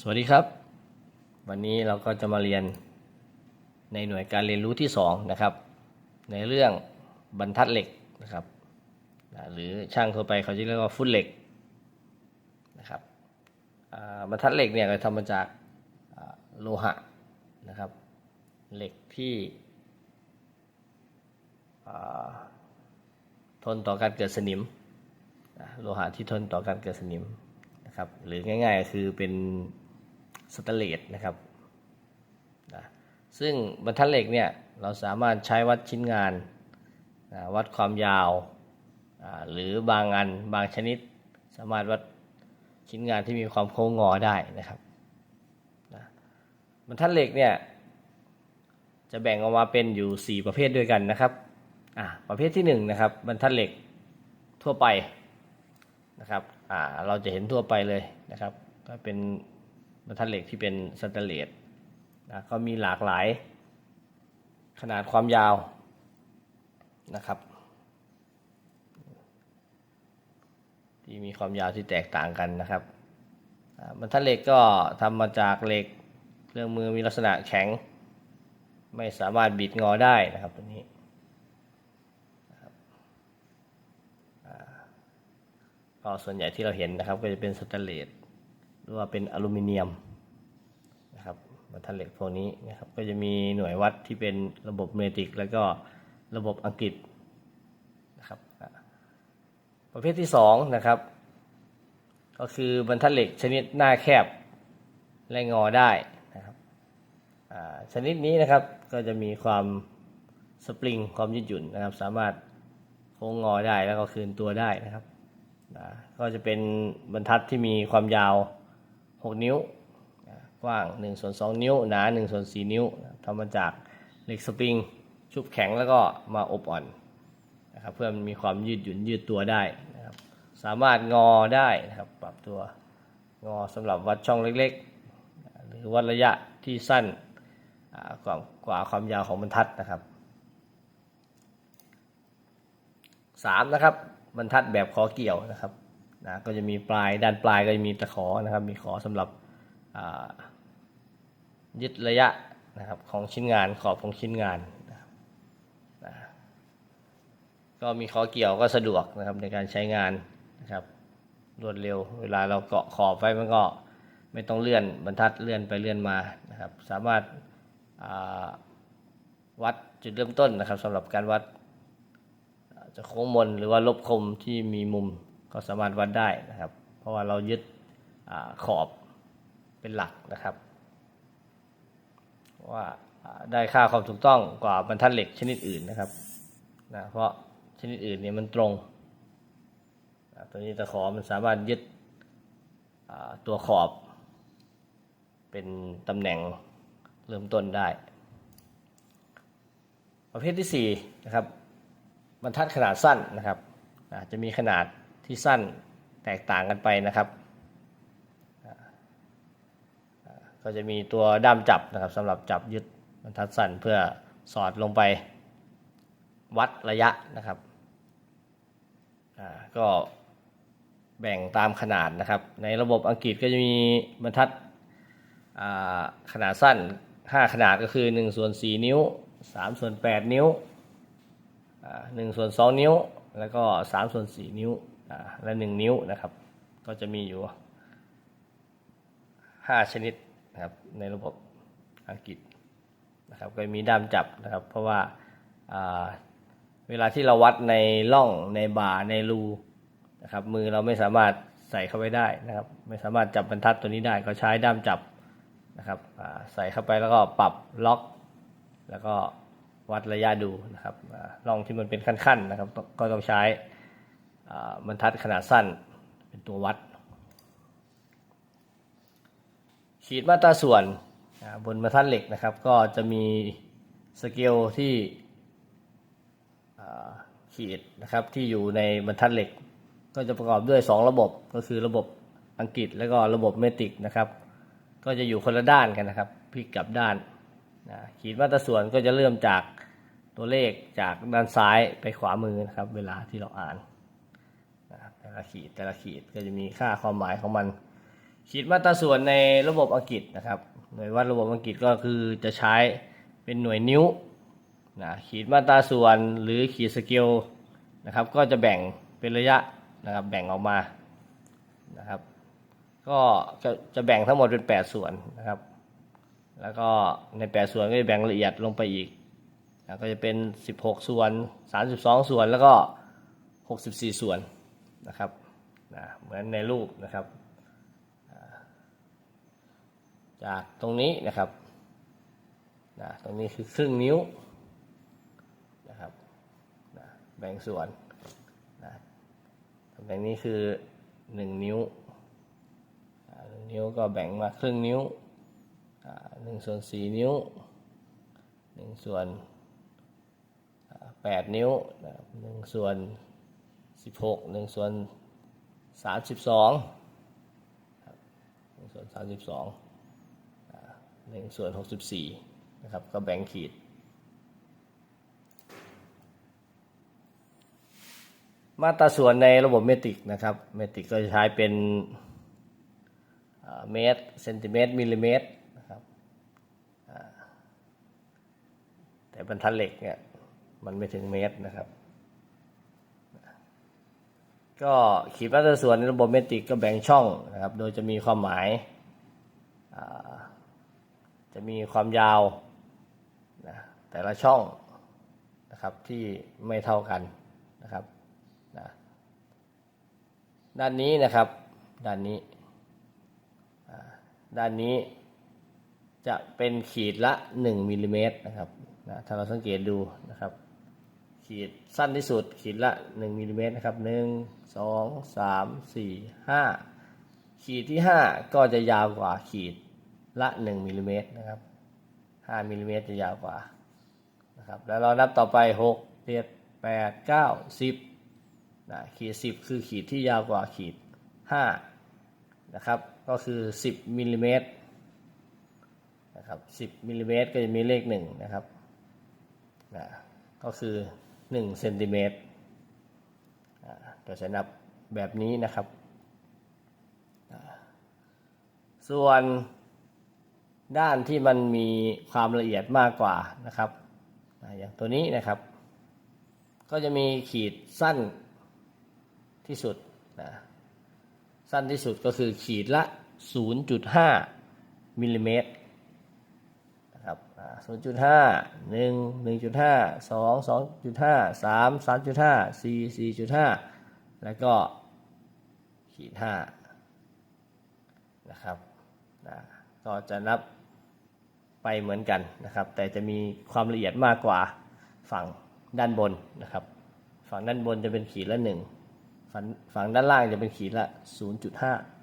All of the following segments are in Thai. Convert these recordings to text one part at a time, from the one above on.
สวัสดีครับ วันนี้เราก็จะมาเรียนในหน่วยการเรียนรู้ที่2นะครับ ในเรื่องบรรทัดเหล็กนะครับหรือช่างทั่วไปเขาจะเรียกว่าฟุตเหล็กนะครับบรรทัดเหล็กเนี่ยก็ทำมาจากโลหะนะครับ เหล็กที่ทนต่อการเกิดสนิมโลหะที่ทนต่อการเกิดสนิมนะครับหรือง่ายๆ คือเป็น สแตเลสนะครับนะซึ่งบรรทัดเหล็กเนี่ยเราสามารถใช้วัดชิ้นงานอ่าวัดความยาวหรือบางอันบางชนิด สามารถวัดชิ้นงานที่มีความโค้งงอได้นะครับนะบรรทัดเหล็กเนี่ยจะแบ่งออกมาเป็นอยู่ 4 ประเภทด้วยกันนะครับอ่าประเภทที่1นงนะครับบรรทัดเหล็กทั่วไปนะครับอ่าเราจะเห็นทั่วไปเลยนะครับ ก็เป็น บรรทัดเหล็กที่เป็นสแตนเลสนะก็มีหลากหลายขนาดความยาวนะครับ ที่มีความยาวที่แตกต่างกันนะครับบรรทัดเหล็กก็ทำมาจากเหล็กเครื่องมือมีลักษณะแข็ง ไม่สามารถบิดงอได้นะครับตัวนี้ก็ส่วนใหญ่ที่เราเห็นนะครับก็จะเป็นสแตนเลส หรือว่าเป็นอลูมิเนียมนะครับบรรทัดเหล็กพวกนี้นะครับก็จะมีหน่วยวัดที่เป็นระบบเมตริก แล้วก็ระบบอังกฤษนะครับประเภทที่สองนะครับก็คือบรรทัดเหล็กชนิดหน้าแคบและงอได้นะครับชนิดนี้นะครับก็จะมีความสปริงความยืดหยุ่นนะครับ สามารถโค้งงอได้แล้วก็คืนตัวได้นะครับก็จะเป็นบรรทัดที่มีความยาว 6 นิ้วกว้าง1ส่วน2นิ้ว หนา1ส่วน4นิ้วทำมาจากเหล็กสปริง ชุบแข็งแล้วก็มาอบอ่อนนะครับเพื่อมันมีความยืดหยุ่นยืดตัวได้นะครับสามารถงอได้นะครับปรับตัวงอสำหรับวัดช่องเล็กๆ หรือวัดระยะที่สั้นกว่ากว่าความยาวของบรรทัดนะครับสามนะครับบรรทัดแบบขอเกี่ยวนะครับ นะก็จะมีปลายด้านปลายก็จะมีตะขอนะครับ มีขอสำหรับยึดระยะนะครับของชิ้นงานขอบของชิ้นงานนะครับนะก็มีขอเกี่ยวก็สะดวกนะครับในการใช้งานนะครับรวดเร็ว เวลาเราเกาะขอบไว้มันก็ไม่ต้องเลื่อนบรรทัดเลื่อนไปเลื่อนมานะครับ สามารถวัดจุดเริ่มต้นนะครับสำหรับการวัดจะโค้งมนหรือว่าลบคมที่มีมุม ก็สามารถวัดได้นะครับ เพราะว่าเรายึดอขอบเป็นหลักนะครับ ว่าได้ค่าความถูกต้องกว่าบรรทัดเหล็กชนิดอื่นนะครับนะเพราะชนิดอื่นเนี่ยมันตรงตัวนี้ตะขอมันสามารถยึดตัวขอบเป็นตำแหน่งเริ่มต้นได้ ประเภทที่4นะครับบรรทัดขนาดสั้นนะครับจจะมีขนาด ที่สั้นแตกต่างกันไปนะครับ ก็จะมีตัวด้ามจับนะครับสำหรับจับยึดบรรทัดสั้นเพื่อสอดลงไปวัดระยะนะครับก็แบ่งตามขนาดนะครับ ในระบบอังกฤษก็จะมีบรรทัดขนาดสั้น 5 ขนาดก็คือ1ส่วน4นิ้ว3ส่วน8นิ้ว1ส่วน2นิ้ว แล้วก็3ส่วน4นิ้ว และ1นิ้วนะครับ ก็จะมีอยู่ 5 ชนิดนะครับในระบบอังกฤษนะครับก็มีด้ามจับนะครับ เพราะว่าาเวลาที่เราวัดในร่องในบ่าในรูนะครับ มือเราไม่สามารถใส่เข้าไปได้นะครับ ไม่สามารถจับบรรทัดตัวนี้ได้ก็ใช้ด้ามจับนะครับใส่เข้าไปแล้วก็ปรับล็อก แล้วก็วัดระยะดูนะครับอ่าร่องที่มันเป็นขั้นๆนะครับ ก็ต้องใช้ บรรทัดขนาดสั้นเป็นตัววัด ขีดมาตราส่วนบนบรรทัดเหล็กนะครับก็จะมีสเกลที่ขีดนะครับที่อยู่ในบรรทัดเหล็ก ก็จะประกอบด้วย 2 ระบบก็คือระบบอังกฤษแล้วก็ระบบเมตริกนะครับ ก็จะอยู่คนละด้านกันนะครับพลิกกลับด้านนะขีดมาตราส่วนก็จะเริ่มจากตัวเลขจากด้านซ้ายไปขวามือนะครับ เวลาที่เราอ่าน ละขีดแต่ละขีดก็จะมีค่าความหมายของมัน ขีดมาตราส่วนในระบบอังกฤษนะครับ หน่วยวัดระบบอังกฤษก็คือจะใช้เป็นหน่วยนิ้วนะขีดมาตราส่วนหรือขีดสเกลนะครับก็จะแบ่งเป็นระยะนะครับแบ่งออกมานะครับก็จะจะแบ่งทั้งหมดเป็น 8 ส่วนนะครับ แล้วก็ใน 8 ส่วนก็จะแบ่งละเอียดลงไปอีกนะก็จะเป็น 16 ส่วน 32 ส่วนแล้วก็ 64 ส่วน นะครับนะเหมือนในรูปนะครับ จากตรงนี้นะครับนะตรงนี้คือครึ่งนิ้วนะครับนะแบ่งส่วนนะตำแหน่งนี้คือ 1 นิ้วอ่าหนึ่งนิ้วก็แบ่งมาครึ่งนิ้วหนึ่งส่วนสี่นิ้วหนึ่งส่วนแปดนิ้วหนึ่งส่วน สิบหกหนึ่งส่วนสามสิบสองหนึ่งส่วนสามสิบสองหนึ่งส่วนหกสิบสี่นะครับ ก็แบ่งขีด มาตราส่วนในระบบเมตริกนะครับ เมตริกก็จะใช้เป็นเมตรเซนติเมตรมิลลิเมตรนะครับแต่บรรทัดเหล็กเนี่ยมันไม่ถึงเมตรนะครับ ก็ขีดมาตราส่วนในระบบเมตริกก็แบ่งช่องนะครับ โดยจะมีความหมาย จะมีความยาวนะแต่ละช่องนะครับที่ไม่เท่ากันนะครับนะด้านนี้นะครับ ด้านนี้ ด้านนี้จะเป็นขีดละ 1มิลลิเมตรนะครับนะถ้าเราสังเกตดูนะครับ ขีดสั้นที่สุดขีดละ 1มิลลิเมตรนะครับ 1 2 3 4 5 ขีดที่ 5 ก็จะยาวกว่าขีดละ 1มิลลิเมตรนะครับ5มิลลิเมตรจะยาวกว่านะครับแล้วเรานับต่อไป 6 7 8 9 10นะขีด 10 คือขีดที่ยาวกว่าขีด5นะครับก็คือ 10มิลลิเมตรนะครับ10มิลลิเมตรก็จะมีเลข1นะครับนะก็คือ 1เซนติเมตรก็จะนับแบบนี้นะครับ ส่วนด้านที่มันมีความละเอียดมากกว่านะครับ อย่างตัวนี้นะครับ ก็จะมีขีดสั้นที่สุดนะสั้นที่สุดก็คือขีดละ 0.5มิลลิเมตร ศูนย์จุดห้าหนึ่งหนึ่งจุดห้าสองสองจุดห้าสามสามจุดห้าสี่สี่จุดห้าแล้วก็ขีดห้านะครับนะก็จะนับไปเหมือนกันนะครับ แต่จะมีความละเอียดมากกว่าฝั่งด้านบนนะครับ ฝั่งด้านบนจะเป็นขีดละหนึ่งฝั่งฝั่งด้านล่างจะเป็นขีดละ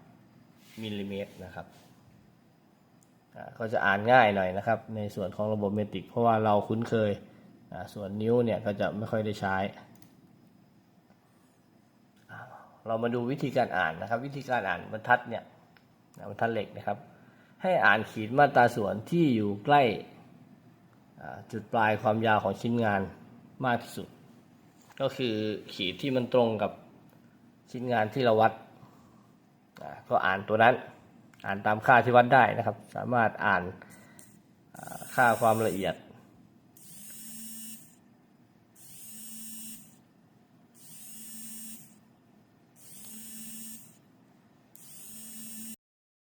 0.5มิลลิเมตรนะครับ ก็จะอ่านง่ายหน่อยนะครับ ในส่วนของระบบเมติก เพราะว่าเราคุ้นเคย ส่วนนิ้วเนี่ยก็จะไม่ค่อยได้ใช้ เรามาดูวิธีการอ่านนะครับ วิธีการอ่านบรรทัดเนี่ยบรรทัดเหล็กนะครับ ให้อ่านขีดมาตราส่วนที่อยู่ใกล้จุดปลายความยาวของชิ้นงานมากที่สุด ก็คือขีดที่มันตรงกับชิ้นงานที่เราวัดก็อ่านตัวนั้น อ่านตามค่าที่วัดได้นะครับ สามารถอ่านค่าความละเอียด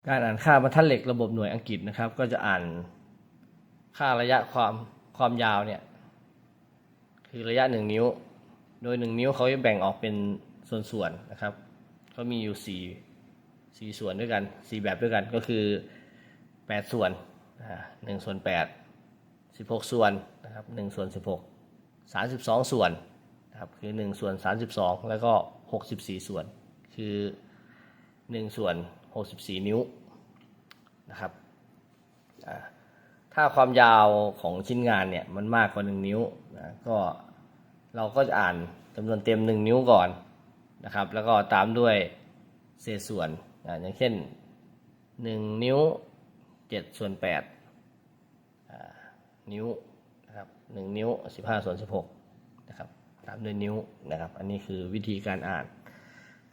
การอ่านค่าบรรทัดเหล็กระบบหน่วยอังกฤษนะครับ ก็จะอ่านค่าระยะความความยาวเนี่ยคือระยะหนึ่งนิ้ว โดยหนึ่งนิ้วเขาจะแบ่งออกเป็นส่วนๆนะครับเขามีอยู่สี่ สี่ส่วนด้วยกันสี่แบบด้วยกันก็คือแปดส่วนหนึ่งส่วนแปดสิบหกส่วนนะครับหนึ่งส่วนสิบหกสามสิบสองส่วนนะครับคือหนึ่งส่วนสามสิบสองแล้วก็หกสิบสี่ส่วน คือหนึ่งส่วนหกสิบสี่นิ้วนะครับถ้าความยาวของชิ้นงานเนี่ยมันมากกว่าหนึ่งนิ้วนะก็เราก็จะอ่านจำนวนเต็มหนึ่งนิ้วก่อนนะครับ แล้วก็ตามด้วยเศษส่วน อย่างเช่นหนึ่งนิ้วเจ็ดส่วนแปดนิ้วนะครับหนึ่งนิ้วสิบห้าส่วนสิบหกนะครับตามด้วยนิ้วนะครับ อันนี้คือวิธีการอ่าน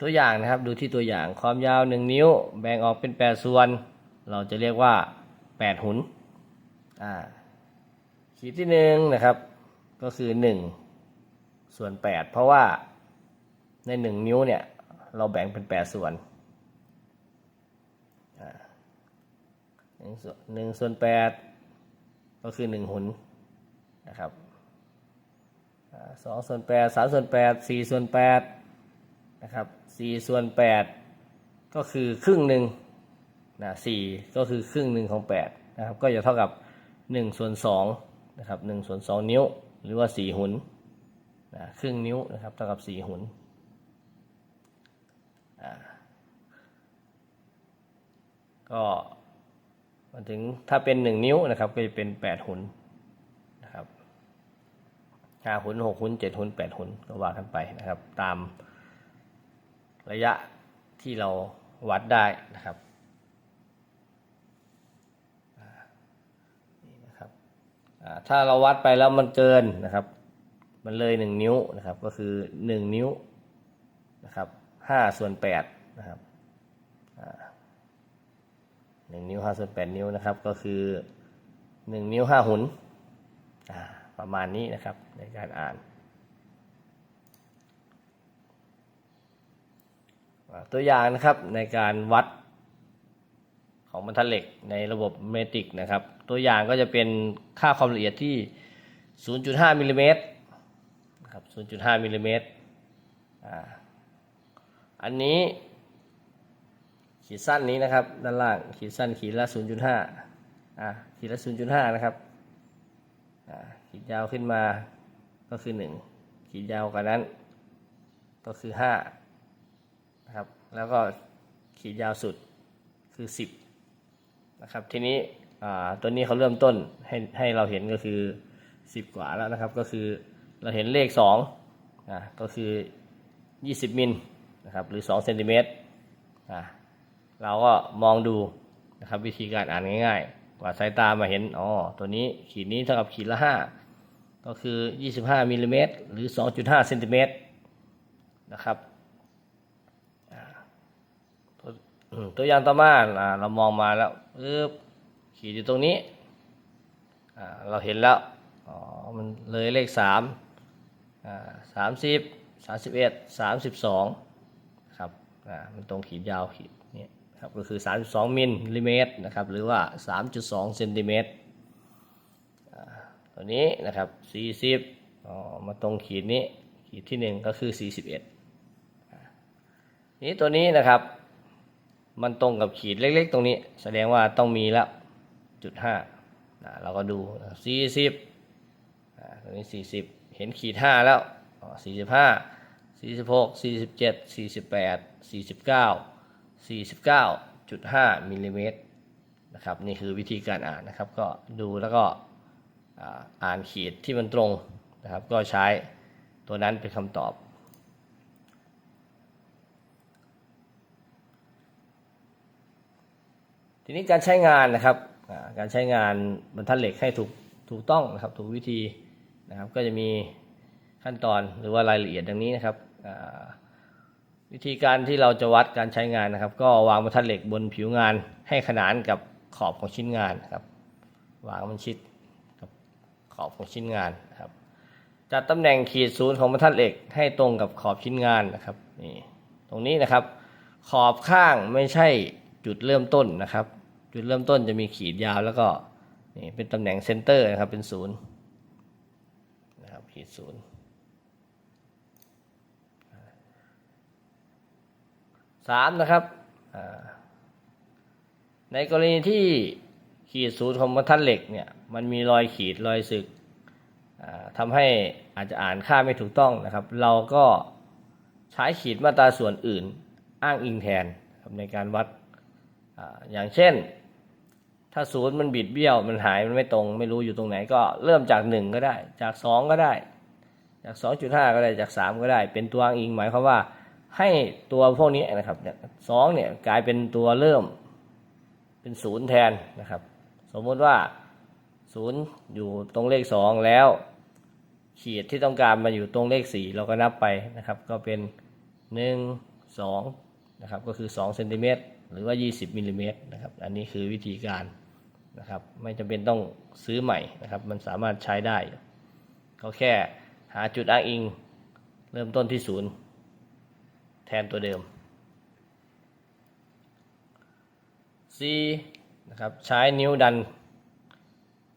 ตัวอย่างนะครับดูที่ตัวอย่างความยาวหนึ่งนิ้ว แบ่งออกเป็นแปดส่วน เราจะเรียกว่าแปดหุนอ่าขีดที่หนึ่งนะครับก็คือหนึ่งส่วนแปดเพราะว่าในหนึ่งนิ้วเนี่ยเราแบ่งเป็นแปดส่วนอ่า หนึ่งส่วนแปดก็คือหนึ่งหุนนะครับสองส่วนแปดสามส่วนแปดสี่ส่วนแปดนะครับสี่ส่วนแปดก็คือครึ่งหนึ่งนะสี่ก็คือครึ่งหนึ่งของแปดนะครับก็จะเท่ากับหนึ่งส่วนสองนะครับหนึ่งส่วนสองนิ้ว หรือว่าสี่หุนนะครึ่งนิ้วนะครับเท่ากับสี่หุนก็ มาถึงถ้าเป็นหนึ่งนิ้วนะครับก็จะเป็นแปดหุนนะครับห้าหุนหกหุนเจ็ดหุนแปดหุนก็ว่ากันไปนะครับ ตามระยะที่เราวัดได้นะครับนี่นะครับถ้าเราวัดไปแล้วมันเกินนะครับ มันเลยหนึ่งนิ้วนะครับ ก็คือหนึ่งนิ้วนะครับห้าส่วนแปดนะครับ หนึ่งนิ้วห้าส่วนแปดนิ้วนะครับ ก็คือหนึ่งนิ้วห้าหุนประมาณนี้นะครับในการอ่าน ตัวอย่างนะครับในการวัดของบรรทัดเหล็กในระบบเมตริกนะครับ ตัวอย่างก็จะเป็นค่าความละเอียดที่ 0.5มิลลิเมตรครับ 0.5มิลลิเมตรอันนี้ ขีดสั้นนี้นะครับ ด้านล่างขีดสั้นขีดละ 0.5อ่าขีดละ 0.5 นะครับอ่าขีดยาวขึ้นมาก็คือ 1 ขีดยาวกว่านั้น ก็คือ5นะครับแล้วก็ขีดยาวสุดคือ 10นะครับทีนี้อ่าตัวนี้เขาเริ่มต้นให้ให้เราเห็นก็คือ 10 กว่าแล้วนะครับ ก็คือเราเห็นเลข2อ่าก็คือ 20 มิลนะครับหรือ2เซนติเมตรอ่า เราก็มองดูนะครับวิธีการอ่านง่ายๆ กว่าสายตามาเห็นอ๋อตัวนี้ขีดนี้เท่ากับขีดละ 5 ก็คือ 25มิลลิเมตรหรือ 2.5เซนติเมตรนะครับตัวอย่างต่อมาเรามองมาแล้วปึ๊บขีดอยู่ตรงนี้เราเห็นแล้วอ๋อมันเลยเลขสามอ่าสามสิบสามสิบเอ็ดสามสิบสองครับอ่ามันตรงขีดยาวขีด ครับก็คือสามสิบสองมิลลิเมตรนะครับหรือว่าสามจุดสองเซนติเมตรตัวนี้นะครับสี่สิบอ๋อมาตรงขีดนี้ขีดที่หนึ่งก็คือสี่สิบเอ็ดนี้ตัวนี้นะครับมันตรงกับขีดเล็กๆ ตรงนี้ แสดงว่าต้องมีแล้วจุดห้าเราก็ดูสี่สิบตรงนี้สี่สิบเห็นขีดห้าแล้วสี่สิบห้า สี่สิบเก้าจุดห้ามิลลิเมตรนะครับนี่คือวิธีการอ่านนะครับ ก็ดูแล้วก็อ่านขีดที่มันตรงนะครับ ก็ใช้ตัวนั้นเป็นคำตอบ ทีนี้การใช้งานนะครับการใช้งานบรรทัดเหล็กให้ถูกถูกต้องนะครับถูกวิธีนะครับก็จะมีขั้นตอนหรือว่ารายละเอียดดังนี้นะครับ วิธีการที่เราจะวัดการใช้งานนะครับ ก็วางบรรทัดเหล็กบนผิวงานให้ขนานกับขอบของชิ้นงานนครับ วางมันชิดกับขอบของชิ้นงานนครับจัดตำแหน่งขีดศูนย์ของบรรทัดเหล็กให้ตรงกับขอบชิ้นงานนะครับนี่ตรงนี้นะครับ ขอบข้างไม่ใช่จุดเริ่มต้นนะครับ จุดเริ่มต้นจะมีขีดยาวแล้วก็นี่เป็นตำแหน่งเซนเตอร์นะครับเป็นศูนย์นะครับขีดศูนย์ สามนะครับ ในกรณีที่ขีดศูนย์ของบรรทัดเหล็กเนี่ยมันมีรอยขีดรอยสึกทำให้อาจจะอ่านค่าไม่ถูกต้องนะครับ เราก็ใช้ขีดมาตราส่วนอื่นอ้างอิงแทนในการวัดออย่างเช่น ถ้าศูนย์มันบิดเบี้ยวมันหายมันไม่ตรง ไม่รู้อยู่ตรงไหนก็เริ่มจากหนึ่งก็ได้ จากสองก็ได้ จากสองจุดห้าก็ได้จากสามก็ได้ เป็นตัวอ้างอิงหมายความว่า ให้ตัวพวกนี้นะครับสองเนี่ยกลายเป็นตัวเริ่มเป็นศูนย์แทนนะครับ สมมติว่าศูนย์อยู่ตรงเลขสองแล้ว ขีดที่ต้องการมาอยู่ตรงเลขสี่เราก็นับไปนะครับ ก็เป็นหนึ่ง2นะครับก็คือ2เซนติเมตรหรือว่า 20มิลลิเมตรนะครับอันนี้คือวิธีการนะครับไม่จำเป็นต้องซื้อใหม่นะครับมันสามารถใช้ได้ ก็แค่หาจุดอ้างอิง เริ่มต้นที่ศูนย์ แทนตัวเดิม C นะครับใช้นิ้วดัน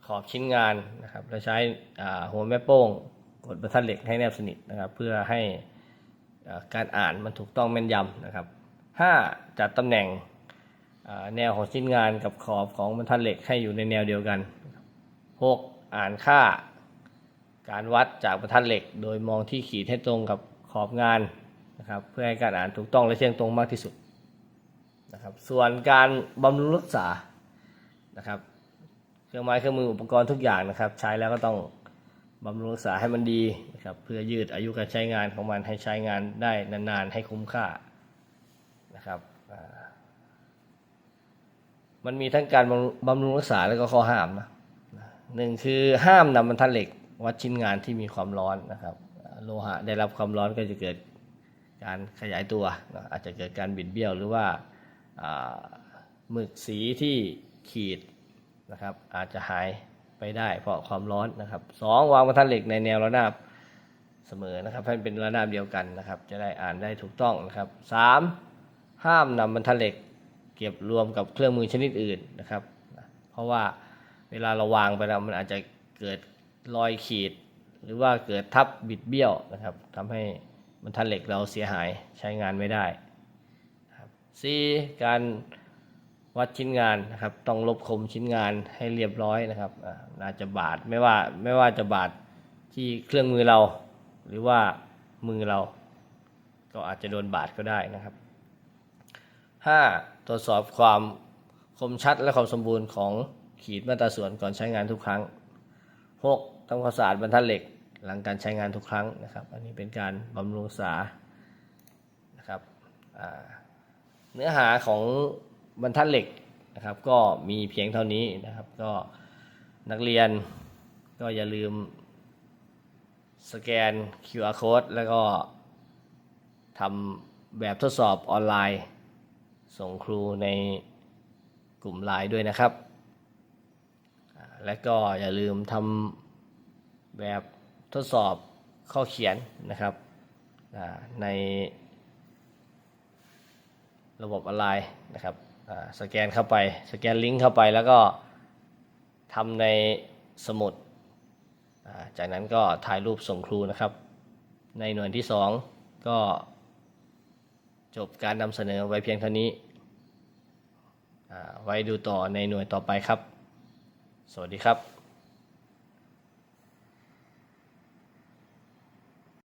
ขอบชิ้นงานนะครับแล้วใช้หัวแม่โป้งกดบรรทัดเหล็กให้แนบสนิทนะครับ เพื่อให้อ่าการอ่านมันถูกต้องแม่นยำนะครับ 5. จัดตำแหน่งแนวของชิ้นงานกับขอบของบรรทัดเหล็กให้อยู่ในแนวเดียวกัน 6. อ่านค่า การวัดจากบรรทัดเหล็ก โดยมองที่ขีดให้ตรงกับขอบงาน นะครับเพื่อให้การอ่านถูกต้องและเที่ยงตรงมากที่สุดนะครับส่วนการบำรุงรักษานะครับเครื่องไม้เครื่องมืออุปกรณ์ทุกอย่างนะครับ ใช้แล้วก็ต้องบำรุงรักษาให้มันดีนะครับเพื่อยืดอายุการใช้งานของมันให้ใช้งานได้นานๆ ให้คุ้มค่านะครับมันมีทั้งการบำรุงรักษาแล้วก็ข้อห้ามนะหนึ่งคือห้ามนำบรรทัดเหล็กวัดชิ้นงานที่มีความร้อนนะครับ โลหะได้รับความร้อนก็จะเกิด การขยายตัวอาจจะเกิดการบิดเบี้ยวหรือว่าหมึกสีที่ขีดนะครับอาจจะหายไปได้เพราะความร้อนนะครับสองวางบรรทัดเหล็กในแนวระนาบเสมอนะครับให้เป็นระนาบเดียวกันนะครับ จะได้อ่านได้ถูกต้องนะครับสามห้ามนำบรรทัดเหล็ก เก็บรวมกับเครื่องมือชนิดอื่นนะครับ เพราะว่าเวลาเราวางไปแล้วมันอาจจะเกิดรอยขีด หรือว่าเกิดทับบิดเบี้ยวนะครับทำให้ บรรทัดเหล็กเราเสียหายใช้งานไม่ได้ครับ C การวัดชิ้นงานนะครับ ต้องลบคมชิ้นงานให้เรียบร้อยนะครับอาน่าจะบาดไม่ว่าไม่ว่าจะบาดที่เครื่องมือเรา หรือว่ามือเรา ก็อาจจะโดนบาดก็ได้นะครับ 5. ตรวจสอบความคมชัดและความสมบูรณ์ของขีดมาตราส่วนก่อนใช้งานทุกครั้ง 6. ทำความสะอาดบรรทัดเหล็ก หลังการใช้งานทุกครั้งนะครับ อันนี้เป็นการบำรุงษานะครับเนื้อหาของบรรทัดเหล็กนะครับ ก็มีเพียงเท่านี้นะครับ ก็นักเรียนก็อย่าลืมสแกน QR code แล้วก็ทำแบบทดสอบออนไลน์ ส่งครูในกลุ่มไลน์ด้วยนะครับ และก็อย่าลืมทำแบบ ทดสอบข้อเขียนนะครับในระบบออนไลน์นะครับสแกนเข้าไปสแกนลิงก์เข้าไปแล้วก็ทำในสมุด จากนั้นก็ถ่ายรูปส่งครูนะครับ ในหน่วยที่ 2 ก็จบการนำเสนอไว้เพียงเท่านี้ ไว้ดูต่อในหน่วยต่อไปครับ สวัสดีครับ